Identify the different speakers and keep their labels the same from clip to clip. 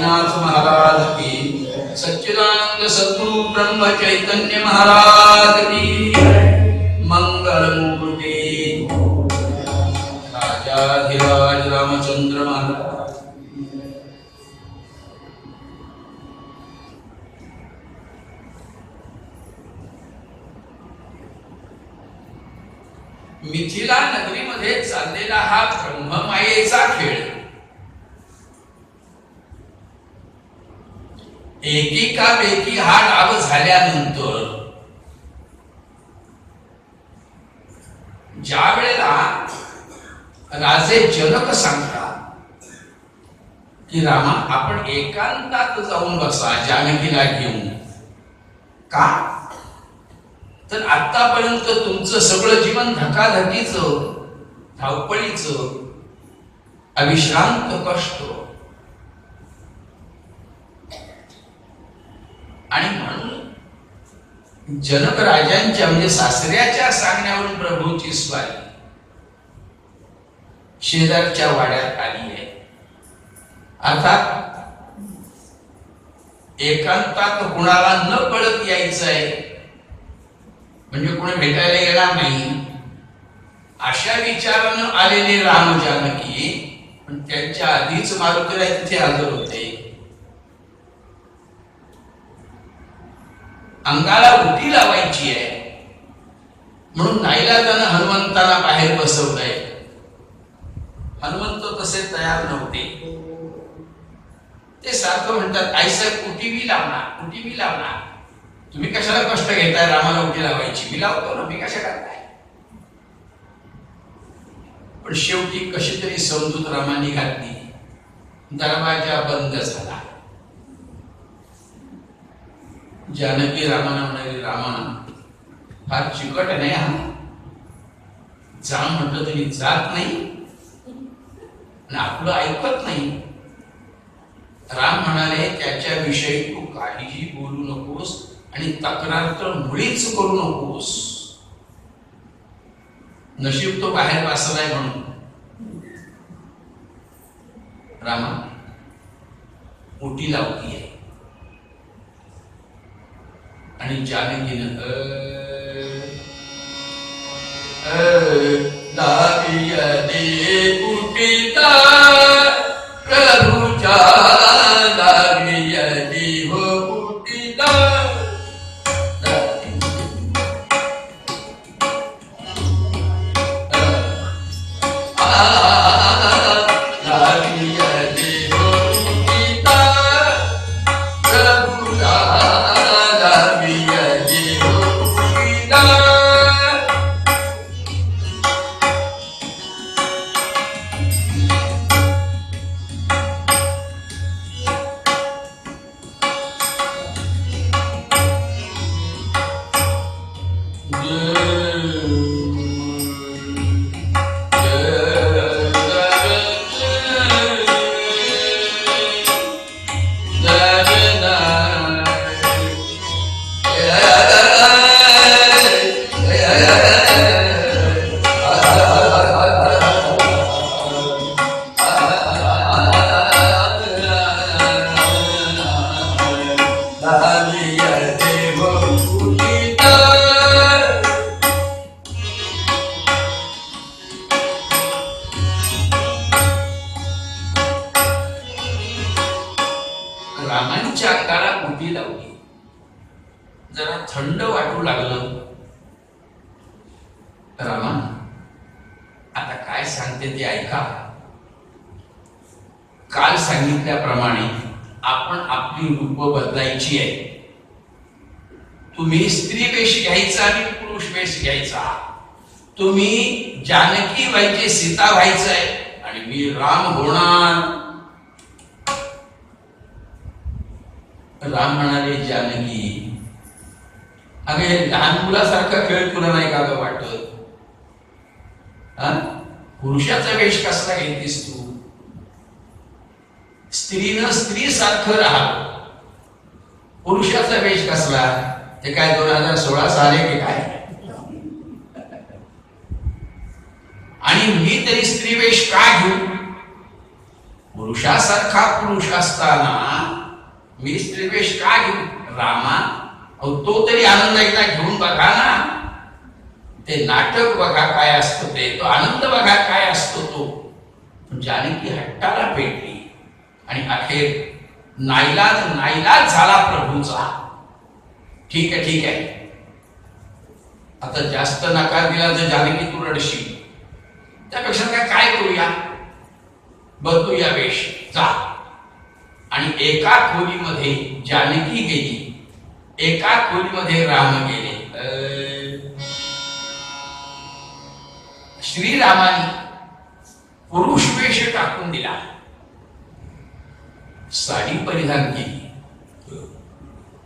Speaker 1: साईनाथ महाराज की। सच्चिदानंद सद्गुरु ब्रह्म चैतन्य महाराज की। मंगल मूर्ति राजाधिराज रामचंद्र महाराज। मिथिला नगरीमध्ये चाललेला हा ब्रह्ममायेचा खेळ. एकेकापैकी हा डाव झाल्यानंतर ज्या वेळेला राजे जनक सांगतात की रामा आपण एकांतात जाऊन बसा जानकीला घेऊन. का? तर आतापर्यंत तुमचं सगळं जीवन धकाधकीचं धावपळीचं अविश्रांत कष्ट आणि म्हणून जनक राजांच्या म्हणजे सासऱ्याच्या सांगण्यावरून प्रभूची स्वारी शेजारच्या वाड्यात आली आहे. अर्थात एकांतात कुणाला न कळत यायचं आहे म्हणजे कोणी भेटायला येणार नाही अशा विचारानं आलेले राम जानकी पण त्यांच्या आधीच मारुतीला तिथे हजर होते. अंगाला उटी लावायची आहे. म्हणून नाईलाजानं हनुमंताला बाहेर बसवलंय. हनुमंत तसे तयार नव्हते. ते सारखं म्हणतात आईसाहेब कुटी मी लावणार कुटी मी लावणार. तुम्ही कशाला कष्ट घेताय? रामाला उठी लावायची. मी लावतो ना मी कशा करताय? पण शेवटी कशी तरी समजूत रामाने घातली. दरवाजा बंद झाला. जानकी रामाना म्हणाली रामा फार चिकट नाही हा जा म्हटलं तरी जात नाही आणि आपलं ऐकत नाही. राम म्हणाले त्याच्याविषयी तू काहीही बोलू नकोस आणि तक्रार तर मुळीच करू नकोस. नशीब तो बाहेर वाचलाय म्हणून. रामा उटी लावली आहे. आणि ज्याने केलं अ, होणार. राम म्हणाले जानकी अगं हे लहान मुलासारखा खेळ तुला नाही का वाटत? पुरुषाचा वेश कसला घेतेस तू? स्त्रीनं स्त्री सारखं राहा पुरुषाचा वेश कसला? ते काय दोन हजार सोळा साले की काय? आणि मी तरी स्त्री वेश का घेऊ? पुरुषासारखा पुरुष असताना मी स्त्री वेश का घेऊ? रामा अहो तो तरी आनंद एकदा घेऊन बघा ना. ते नाटक बघा काय असतं ते. तो आनंद बघा काय असतो तो. जानकी हट्टाला पेटली. आणि अखेर नाईलाज नाईलाज झाला प्रभूचा. ठीक आहे ठीक आहे. आता जास्त नकार दिला तर जानकी तू रडशील. त्यापेक्षा काय काय करूया? बदलूया वेश जा. आणि एका खोलीमध्ये जानकी गेली. एका खोलीमध्ये राम गेले. श्रीरामाने पुरुष वेश टाकून दिला. साडी परिधान केली.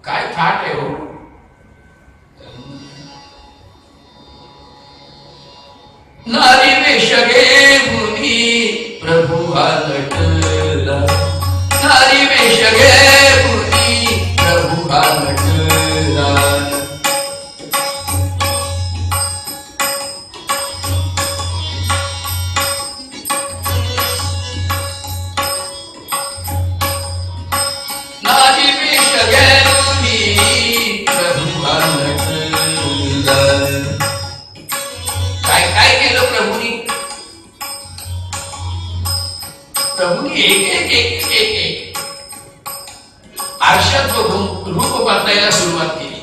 Speaker 1: काय थाट आहे हो. नारी वेश घे मुनी. प्रभू आलटला. सारी वेश घे मुनी प्रभू हा आरशात बघून रूप बदलायला सुरुवात केली.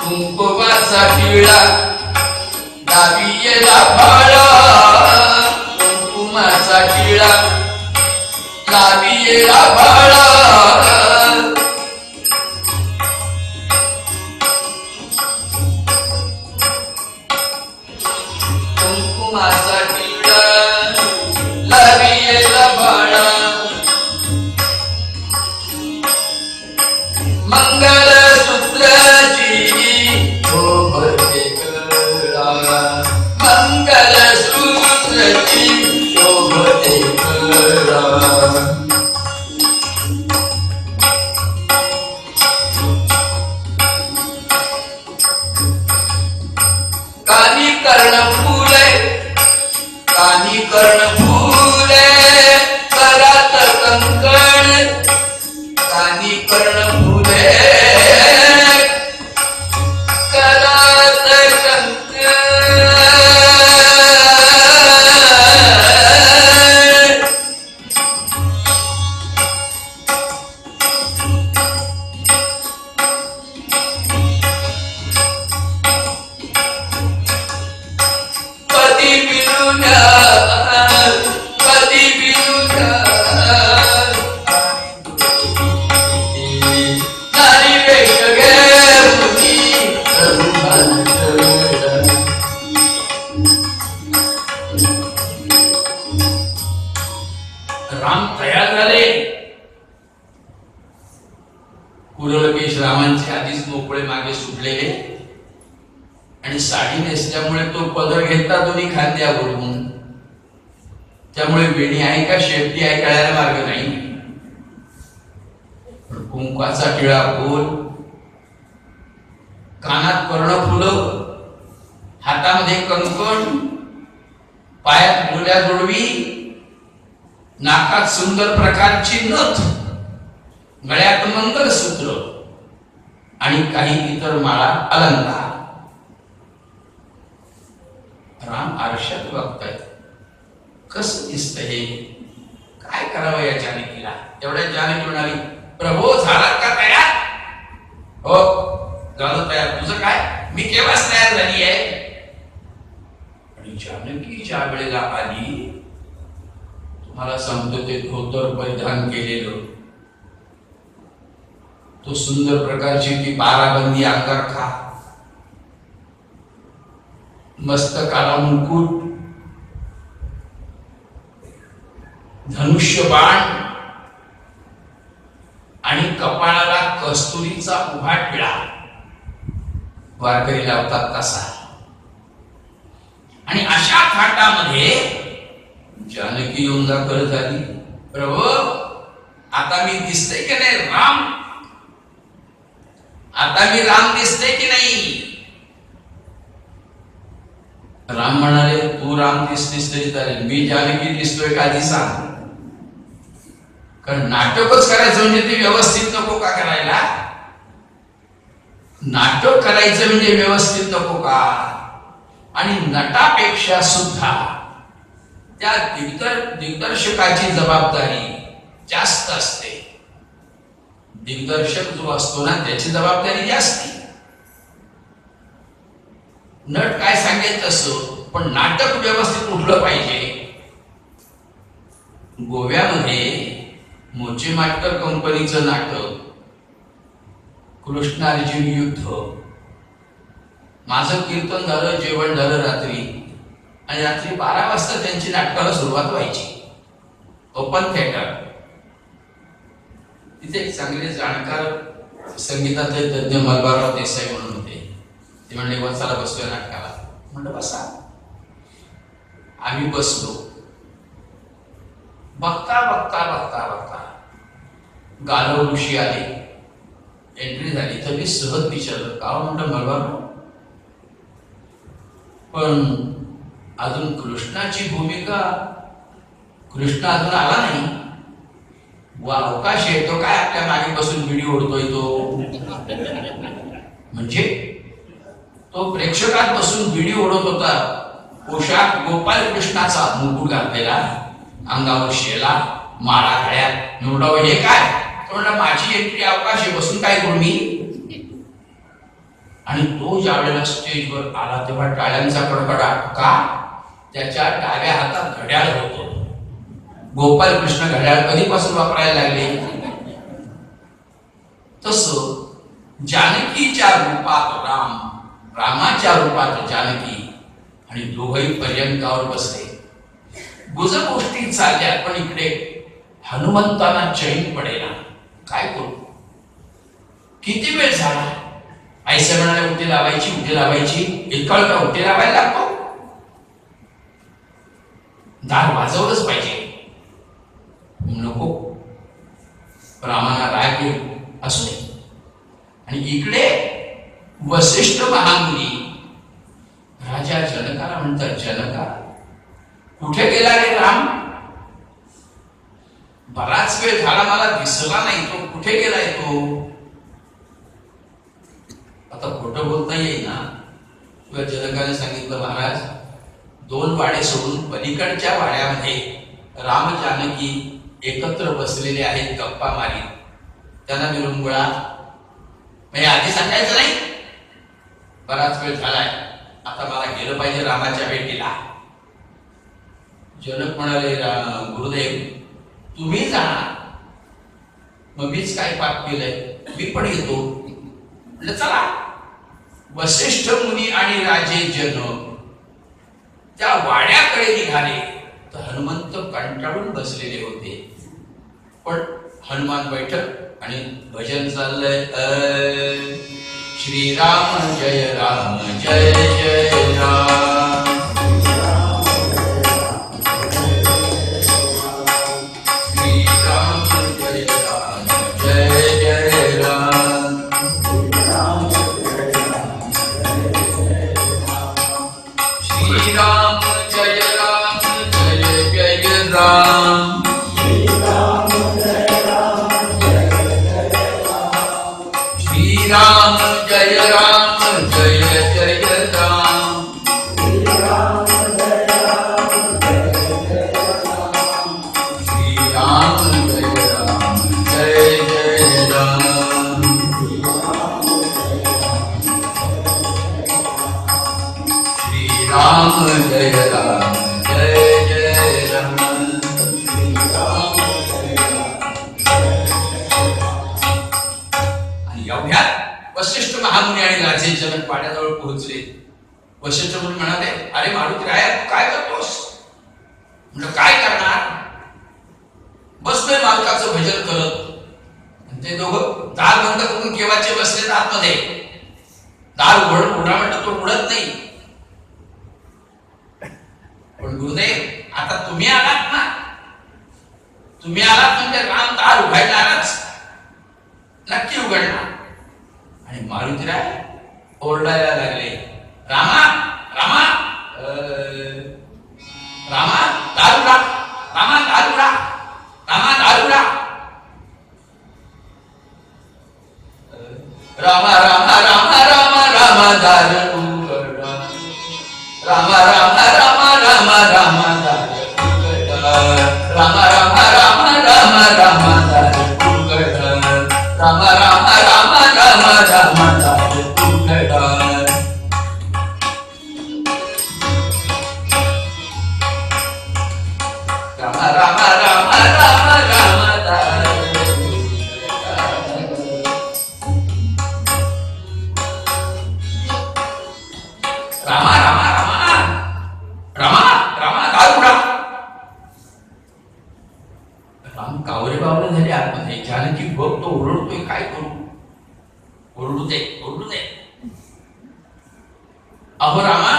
Speaker 1: कुंकुमाचा पिवळा दाबियेला फाळा कुंकुमाचा पिळा दाबियेला फाळा राम तयार झाले. कुरळकेश रामांचे आधीच मोकळे मागे सुटलेले. आणि साडी नेसल्यामुळे तो पदर घेतला दोन्ही खांद्यावरून त्यामुळे वेणी आहे का शेपटी आहे कळायला मार्ग नाही. पण टिळा बोल कानात कर्ण फुलं हातामध्ये कंकण पायात मुल्या जोडवी नाकात सुंदर प्रकारची नथ गळ्यात मंगलसूत्र आणि काही इतर माळा अलंकार. राम आरशात बघतायत. कस दिसत हे? काय करावं या जानकीला? एवढ्या जानकी म्हणाली प्रभो झाला का तयार? हो झालं तयार. तुझं काय? मी केव्हाच तयार झाली आहे आणि जानकी ज्या वेळेला आली मला सांगतो ते धोतर परिधान केलेलं. तो सुंदर प्रकारची ती बाराबंदी आकारखा मस्त मस्तकाला मुकुट धनुष्य बाण. आणि कपाळाला कस्तुरीचा उभा टिळा. वारकरी लावतात तसा. आणि अशा थाटामध्ये जानकी येऊन करत आली. प्रभू आता मी दिसते की नाही राम? आता मी राम दिसते की नाही? राम म्हणाले तू राम दिसतेस तरी चालेल. मी जानकी दिसतोय का आधी सांग. कारण नाटकच करायचं म्हणजे ते व्यवस्थित नको का करायला? नाटक करायचं म्हणजे व्यवस्थित नको का? आणि नटापेक्षा सुद्धा त्या दिग्दर दिग्दर्शकाची जबाबदारी जास्त असते. दिग्दर्शक जो असतो ना त्याची जबाबदारी जास्त. नट काय सांगेल तसं पण नाटक व्यवस्थित उठलं पाहिजे. गोव्यामध्ये मोचे माटकर कंपनीचं नाटक कृष्ण अर्जुन युद्ध. माझं कीर्तन झालं जेवण झालं रात्री. आणि रात्री बारा वाजता त्यांची नाटकाला सुरुवात व्हायची. Open theatre. तिथे चांगले जाणकार संगीताचे तज्ञ मलबारराव देसाई म्हणून होते. ते म्हणले वसाला बसतोय नाटकाला. म्हणलं बसा. आम्ही बसलो. बघता बघता बघता बघता गालव ऋषी आले. एंट्री झाली. तर मी सहज विचारलं का म्हणलं मलबारराव. पण अजून कृष्णाची भूमिका कृष्ण अजून आला नाही. वा अवकाश आहे तो काय आपल्या मागे बसून व्हिडिओ ओढतोय तो? म्हणजे तो प्रेक्षकात बसून व्हिडिओ ओढत होता. पोशाख गोपाल कृष्णाचा मुकुट घातलेला अंगावर शेला माळा घड्या निवडावं हे काय? तो म्हणला माझी एंट्री अवकाश आहे बसून काय करू मी? आणि तो ज्या वेळेला स्टेजवर आला तेव्हा टाळ्यांचा कडकडाट का? त्याच्या डाव्या हातात घड्याळ होतो. गोपाल कृष्ण घड्याळ कधीपासून वापरायला लागले? तस जानकीच्या रूपात राम रामाच्या रूपात जानकी आणि दोघही पर्यंकावर बसले. गुज गोष्टी चालल्या पण इकडे हनुमंतांना चैन पडेना काय करू? किती वेळ झाला? आईसा म्हणाले उठे लावायची उठे लावायची. इतका का उठे लावायला लागतो? दार वाजवलंच पाहिजे. नको. रामाला राग येईल असू दे. आणि इकडे वशिष्ठ महामुनी राजा जनकाला म्हणतात जनका कुठे गेला रे राम? बराच वेळ झाला मला दिसला नाही तो. कुठे गेलाय तो? आता खोटं बोलता येईल ना किंवा जनकाने सांगितलं महाराज दोन वाडे सोडून पलीकडच्या वाड्यामध्ये राम जानकी एकत्र बसलेले आहेत गप्पा मारीत. त्यांना मिरंगुळा म्हणजे आधी सांगायचं नाही? बराच वेळ झालाय. आता मला गेलं पाहिजे रामाच्या भेटीला. जनक म्हणाले "रा- गुरुदेव तुम्ही जाणार. मग मीच काय पाप केलंय? मी पण येतो. म्हटलं चला. वसिष्ठ मुनी आणि राजे जनक त्या वाड्याकडे निघाले तर हनुमंत कंटाळून बसलेले होते. पण हनुमान बैठक आणि भजन चाललंय. श्रीराम जय राम जय जय राम. वाड्याजवळ पोहोचले. वशिष्ठ म्हणून म्हणाले अरे मारुती राय काय करतोस? म्हणलं काय करणार? बसतोय मालकाचं भजन करत. ते दोघं दार बंद करून केव्हाचे बसलेत आतमध्ये? दार उघड उघडा म्हणलं तो उघडत नाही. पण गुरुदेव आता तुम्ही आलात ना? तुम्ही आलात म्हणजे राम दार उघडणारच नक्की उघडणार. आणि मारुतीराय ओरडायला लागले. रामा रामा. रामा दारुडा रामा दारुडा रामा दारुडा रामा रामा रामा रामा रामा दारुडा राम कावरे बावरे झाले आतमध्ये. की बघ तो ओरडतोय काय करू? ओरडू दे ओरडू दे. अहो रामा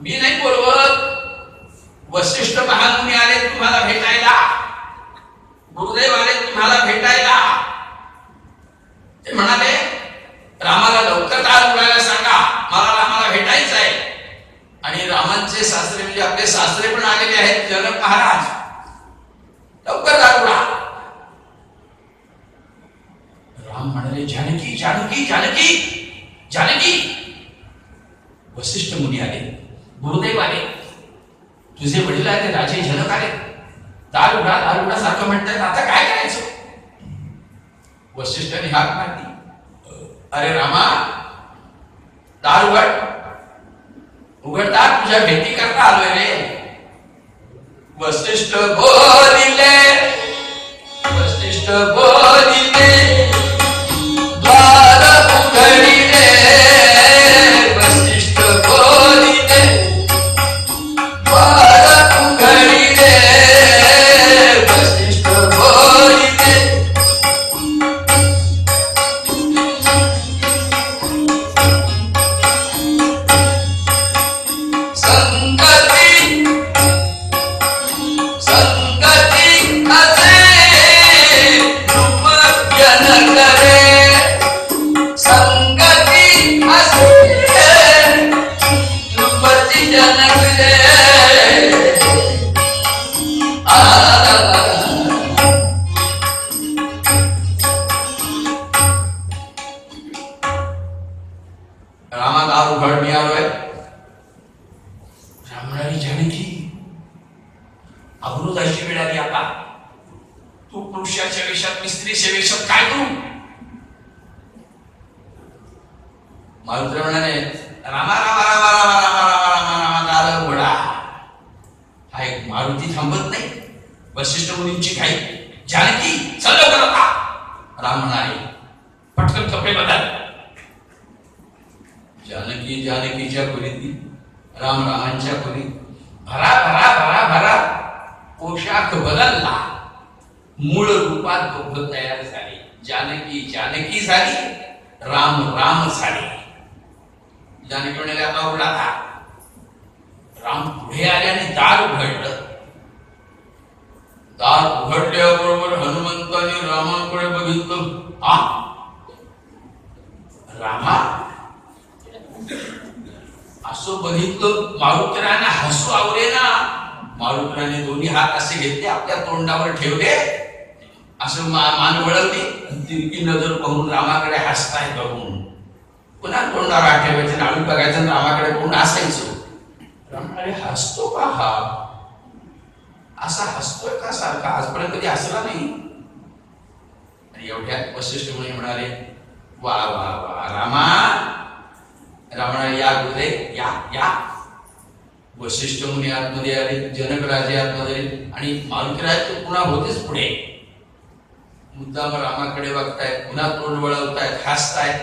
Speaker 1: मी नाही बोलवत. वशिष्ठ महामुनी आले तुम्हाला भेटायला. गुरुदेव आले तुम्हाला भेटायला. ते म्हणाले रामाला लवकर दार उघडायला सांगा. मला रामाला भेटायचं आहे आणि रामांचे सासरे म्हणजे आपले सासरे पण आलेले आहेत जनक महाराज. लवकर दार राम म्हणाले जानकी जानकी जानकी जानकी. वशिष्ठ मुनी आले. गुरुदेव आले. तुझे वडील आहे ते राजे जनक आले दार उघडा दार उघडा सारखं म्हणतात आता काय करायचं? वशिष्ठाने हात मारली. अरे रामा दार उघड. उघडदार तुझ्या भेटी करता आलोय रे. ವಸಿಷ್ಠ ಬೋಧಿಲೆ ವಸಿಷ್ಠ ಬೋಧಿಲೆ रामा दार उघड मी आलोय ब्राह्मणाने जानकी अमृताची मिळाली आता। तू पुरुषाच्या वेशात मी स्त्रीच्या वेशात काय करू? मारुती म्हणाले रामा रामा रामा रामा रामा रामा रामा रामा दार घोडा. हा एक मारुती थांबत नाही. वशिष्ठ मुलींची घाई. जानकी चल लवकर आता. राम म्हणाले पटकन कपडे बदल. जानकी जानकीच्या खोलीत राम रामांच्या खोलीत भरा भरा भरा भरा पोशाख बदलला. मूळ रूपात दोघं तयार झाले. जानकी जानकी झाली राम राम झाले. जानकी म्हणाले आता उघडा था राम पुढे आले आणि दार उघडलं. दार उघडल्याबरोबर हनुमंताने रामाकडे बघितलं. आ? रामा? असं बघितलं मारुतराने हसू आवरे ना मारुकराने दोन्ही हात असे घेतले आपल्या तोंडावर ठेवले. असं मा- मान वळवली तिरकी नजर पाहून रामाकडे हसताय बघून. पुन्हा तोंडावर हात आम्ही नाळू बघायचं रामाकडे पाहून हसायचं. रामाकडे हसतो का हा? असा हसतोय का सारखा? आजपर्यंत कधी हसला नाही. आणि एवढ्यात वशिष्ठ मुनी म्हणाले वा वा वा रामा रामणा या गुरुदेव या या वशिष्ठ मुनी आतमध्ये आले जनक राजे आतमध्ये आले आणि मारुतीराज तर पुन्हा होतेच पुढे. मुद्दाम रामाकडे बघतायत पुन्हा तोंड वळवतायत हसतायत.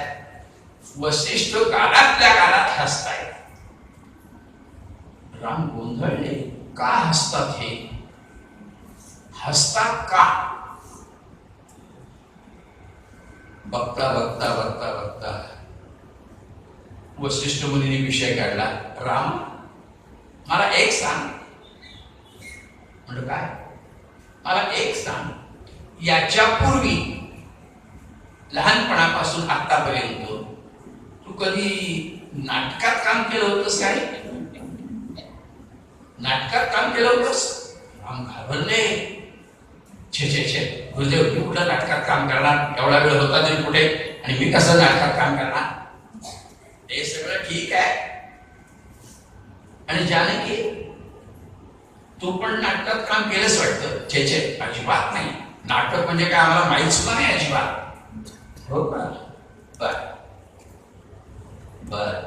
Speaker 1: वशिष्ठ काळातल्या काळात हसतायत. राम गोंधळले का हसतात हे? हसतात का? बघता बघता बघता बघता. वशिष्ठ मुनीने विषय काढला. राम मला एक सांग. म्हणलं काय? मला एक सांग. याच्या पूर्वी लहानपणापासून आतापर्यंत तू कधी नाटकात काम केलं होतंस काय नाटकात काम केलं होतंस? राम घाबरले. छे छे छे. गुरुदेव मी कुठं नाटकात काम करणार? एवढा वेळ होता तरी कुठे? आणि मी कसं नाटकात काम करणार? हे सगळं ठीक आहे. आणि जानकी तू पण नाटकात काम केलंच वाटतं. छे छे अजिबात नाही. नाटक म्हणजे काय आम्हाला माहीत सुद्धा नाही अजिबात. हो का? बर. बर.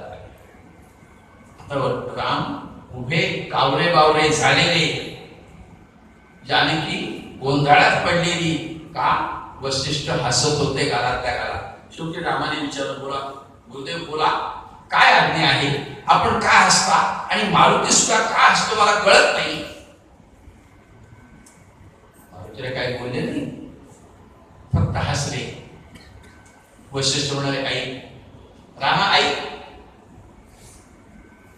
Speaker 1: राम उभे कावरे बावरे झालेले. जानकी गोंधळात पडलेली का? वशिष्ठ हसत होते काळात त्या गाला शेवटी रामाने विचारलं बोला गुरुदेव बोला काय आज्ञा आहे? आपण का हसता? आणि मारुती सुद्धा का हसतो मला कळत नाही. मारुतीला काय बोलले नाही. फक्त हसले. वशिष्ठ म्हणाले आई रामा आई.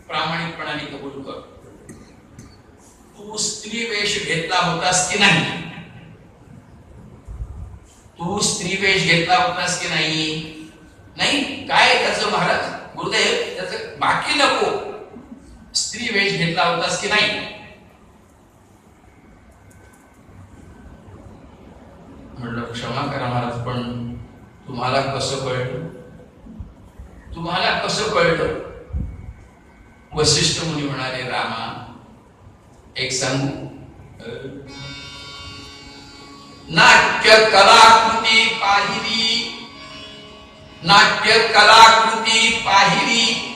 Speaker 1: प्रामाणिकपणाने कबूल कर. तू स्त्री वेश घेतला होतास की नाही? तू स्त्री वेश घेतला होतास की नाही? नाही काय त्याचं महाराज? गुरुदेव त्याचं बाकी नको. स्त्री वेश घेतला होतास की नाही? म्हणलं क्षमा करा महाराज पण तुम्हाला कसं कळलं तुम्हाला कसं कळलं वशिष्ठ मुनी म्हणाले रामा एक सांगू? नाट्य कलाकृती पाहिली नाट्य कलाकृती पाहिली.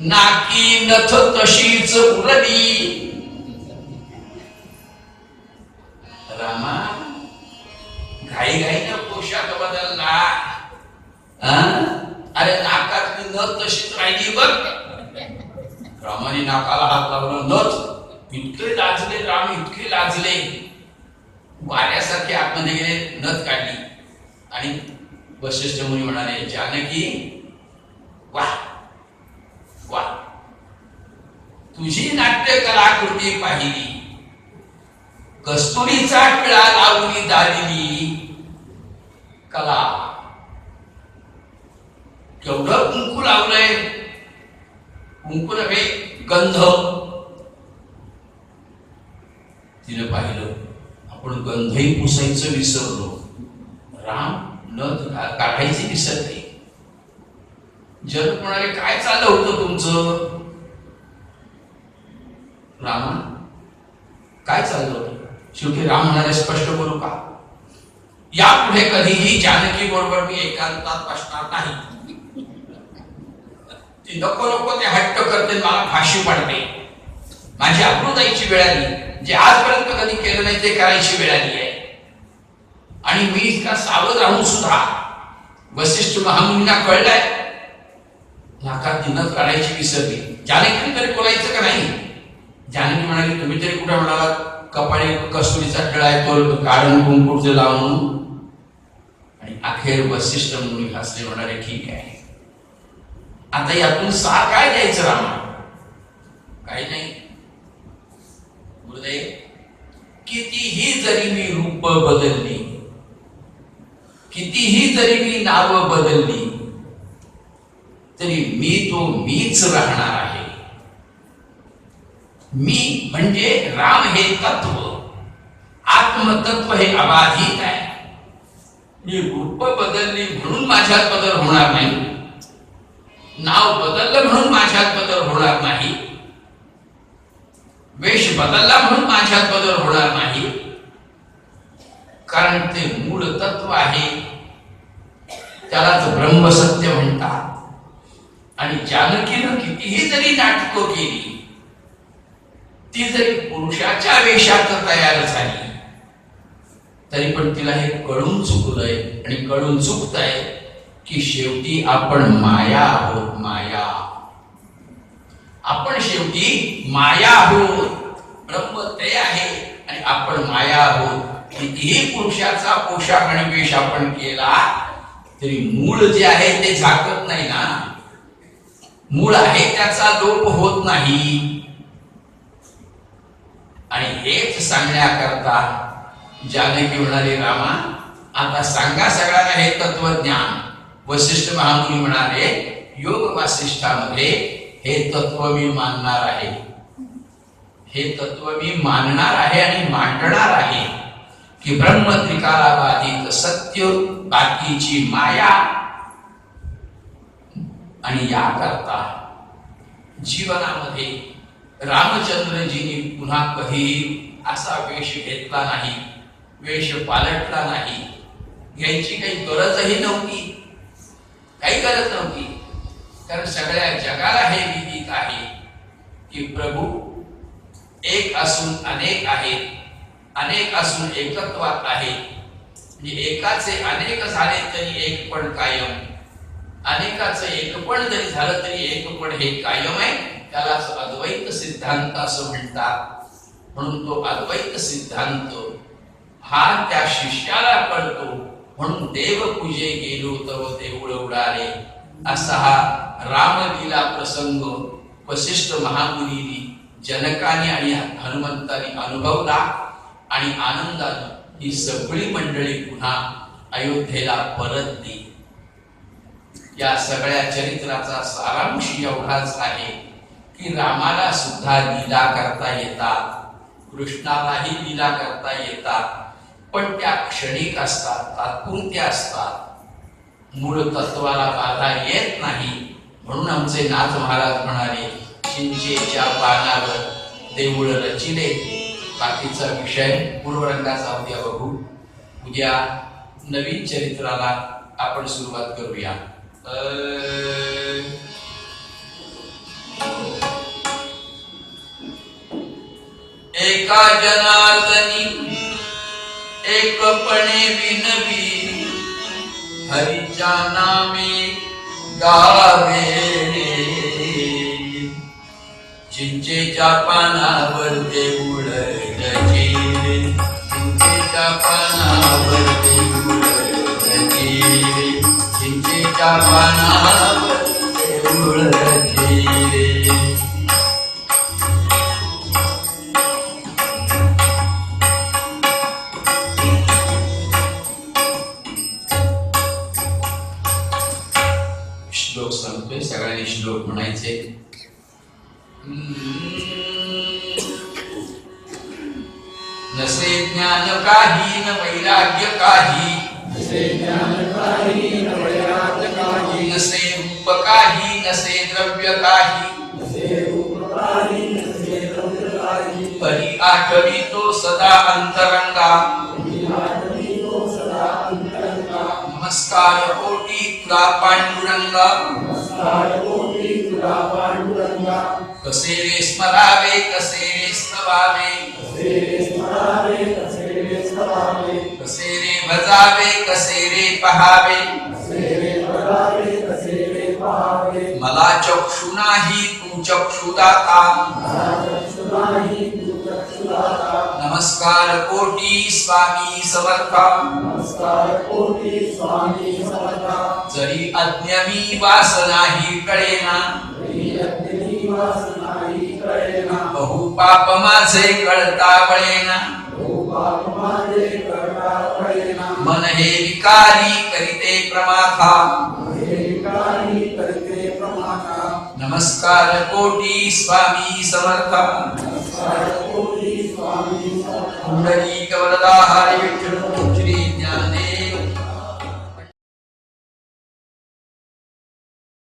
Speaker 1: नाकी नथ तशीच उरली. रामा घाई घाईनं पोशाख बदलला. अरे नाकातली नथ तशीच राहिली बघ. रामाने नाकाला हात लावला नथ. इतके लाजले राम इतके लाजले. वाऱ्यासारखे आतमध्ये गेले नथ काढली. आणि वशिष्ठ मुनी म्हणाले जानकी वा वा. तुझी नाट्य कलाकृती पाहिली. कस्तुरीचा टिळा लावली दारिली कला. केवढं कुंकू लावलंय. कुंकू नव्हे गंध. तिने पाहिलं आपण गंधही पुसायचं विसरलो. राम काढायची दिसत काढायची जनक म्हणाले काय चाललं होतं तुमचं? रामा काय चाललं होतं शेवटी राम म्हणाले स्पष्ट करू का? यापुढे कधीही जानकी बरोबर मी एकांतात बसणार नाही. ती नको नको ते हट्ट करते मला फाशी पडते. माझी अब्रू वेळ आली. जे आजपर्यंत कधी केलं नाही ते करायची वेळ आली आहे. आणि मी इतका सावध राहून सुद्धा वशिष्ठ महामुनींना कळलाय. नाकात दिनत काढायची विसरली. जानकी तरी बोलायचं का नाही? जानकी म्हणाली तुम्ही तरी कुठे म्हणाला कपाळी कस्तुरीचा टिळा आहे तो काढून कुंकुट लावून. आणि अखेर वशिष्ठ मुनी हसले म्हणाले ठीक आहे. आता यातून सार काय द्यायचं रामा? काही नाही. गुरुदेव कितीही जरी मी रूप बदलली कितीही जरी मी नाव बदलली तरी मी तो मीच राहणार आहे. मी म्हणजे राम हे तत्व आत्मतत्व हे अबाधित आहे. मी रूप बदलली म्हणून माझ्यात बदल होणार नाही. नाव बदललं म्हणून माझ्यात बदल होणार नाही. वेश बदलला म्हणून माझ्यात बदल होणार नाही. कारण ते मूळ तत्व आहे. त्यालाच ब्रह्मसत्य म्हणतात. आणि जानकीनं कितीही जरी नाटकं केली ती जरी पुरुषाच्या वेशात तयार झाली तरी पण तिला हे कळून चुकलंय आणि कळून चुकतंय की शेवटी आपण माया आहोत माया. आपण शेवटी माया आहोत ब्रह्म ते आहे आणि आपण माया आहोत. कितीही पुरुषाचा पोशाख आणि वेश आपण केला तरी मूळ जे आहे ते झाकत नाही ना. मूळ आहे त्याचा लोप होत नाही. आणि हेच सांगण्याकरता जानकी म्हणाले रामा आता सांगा सगळ्यांना हे तत्वज्ञान. वशिष्ठ महामुनी म्हणाले योग वासिष्ठामध्ये हे तत्व मी मानणार आहे. हे तत्व मी मानणार आहे आणि मांडणार आहे. की ब्रह्म त्रिकालाबाधित सत्य बाकीची माया आणि याकरता जीवनामध्ये रामचंद्रजींनी पुन्हा कधी असा वेश घेतला नाही वेश पालटला नाही. यांची काही गरजही नव्हती. काही गरज नव्हती. कारण सगळ्या जगाला हे विदित आहे की प्रभू एक असून अनेक आहेत. अनेक असून एकत्वात आहे. म्हणजे एकाचे अनेक झाले तरी एक पण कायम. अनेकाचं एक पण जरी झालं तरी एक पण हे कायम आहे. त्याला अद्वैत सिद्धांत असं म्हणतात. म्हणून तो अद्वैत सिद्धांत हा त्या शिष्याला कळतो. म्हणून देव पूजे गेलो तव देऊळ उडाले. असा हा रामलीला प्रसंग वशिष्ठ महामुनी जनकाने आणि हनुमंतानी अनुभवला. आणि आनंदानं ही सगळी मंडळी पुन्हा अयोध्येला परतली या सगळ्या चरित्राचा सारांश एवढाच आहे की रामाला सुद्धा लीला करता येतात कृष्णालाही लीला करता येतात पण त्या क्षणिक असतात तात्पुरत्या असतात. मूळ तत्वाला बाधा येत नाही. म्हणून आमचे नाथ महाराज म्हणाले चिंचेच्या पानावर देऊळ रचिले. बाकीचा विषय पूर्वरंगाचा उद्या बघू. उद्या नवीन चरित्राला आपण सुरुवात करूया. एका जनार्दनी एकपणे विनवी हरीच्या नामे गावे. चिंचेच्या पानावर देऊळ रचिले चिंचेच्या पानावर देऊळ रचिले चिंचेच्या पानावर देऊळ ज्ञान काही न वैराग्य काही नसे रूप काही नसे द्रव्य काही परी आठवी तो सदा अंतरंगा नमस्कार कोटी तुला पांडुरंगा कसे रे स्मरावे कसे रे स्तवावे कसे रे भजावे कसे कसे रे पहावे. मला चक्षु नाही तू चक्षुदाता नमस्कार कोटी स्वामी समर्था. जरी अज्ञमी वास नाही कळेना. बहु पाप माझे कळता वळेना. मन हे विकारी करीते प्रमाथा। नमस्कार कोटी स्वामी समर्था। कुंडली कवरदा हरी विठ्ठल।